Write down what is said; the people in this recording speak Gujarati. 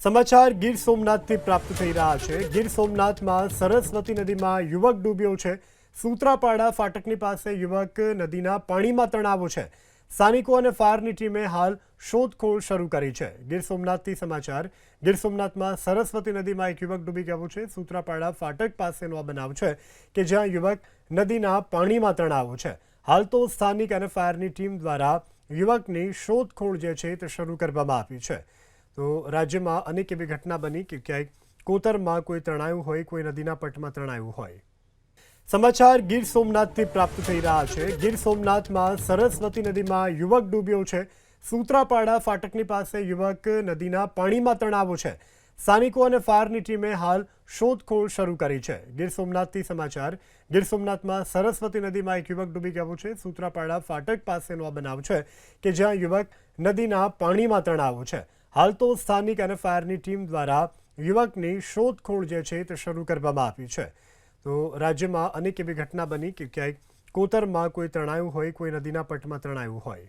સમાચાર, ગીર સોમનાથથી પ્રાપ્ત થઈ રહ્યા છે. ગીર સોમનાથમાં સરસ્વતી નદીમાં યુવક ડૂબ્યો છે. સૂત્રાપાડા ફાટકની પાસે યુવક નદીના પાણીમાં તણાવો છે. સ્થાનિકો અને ફાયરની ટીમે હાલ શોધખોળ શરૂ કરી છે. ગીર સોમનાથથી સમાચાર, ગીર સોમનાથમાં સરસ્વતી નદીમાં એક યુવક ડૂબી ગયો છે. સૂત્રાપાડા ફાટક પાસેનો આ બનાવ છે કે જ્યાં યુવક નદીના પાણીમાં તણાવો છે. હાલ તો સ્થાનિક અને ફાયરની ટીમ દ્વારા યુવકની શોધખોળ જે છે તે શરૂ કરવામાં આવી છે. તો રાજ્યમાં અનેક એવી ઘટના બની કે ક્યાંય કોતરમાં કોઈ તણાયું હોય, કોઈ નદીના પટમાં તણાયું હોય. સમાચાર ગીર સોમનાથથી પ્રાપ્ત થઈ રહ્યા છે. ગીર સોમનાથમાં સરસ્વતી નદીમાં યુવક ડૂબ્યો છે. સૂત્રાપાડા ફાટકની પાસે યુવક નદીના પાણીમાં તણાવો છે. સ્થાનિકો અને ફાયરની ટીમે હાલ શોધખોળ શરૂ કરી છે. ગીર સોમનાથથી સમાચાર, ગીર સોમનાથમાં સરસ્વતી નદીમાં એક યુવક ડૂબી ગયો છે. સૂત્રાપાડા ફાટક પાસેનો આ બનાવ છે કે જ્યાં યુવક નદીના પાણીમાં તણાવો છે. હાલ તો સ્થાનિક અને ફાયરની ટીમ દ્વારા યુવકની શોધખોળ જે છે તે શરૂ કરવામાં આવી છે. તો રાજ્યમાં અનેક એવી ઘટના બની કે ક્યાંક કોતરમાં કોઈ તણાયું હોય, કોઈ નદીના પટમાં તણાયું હોય.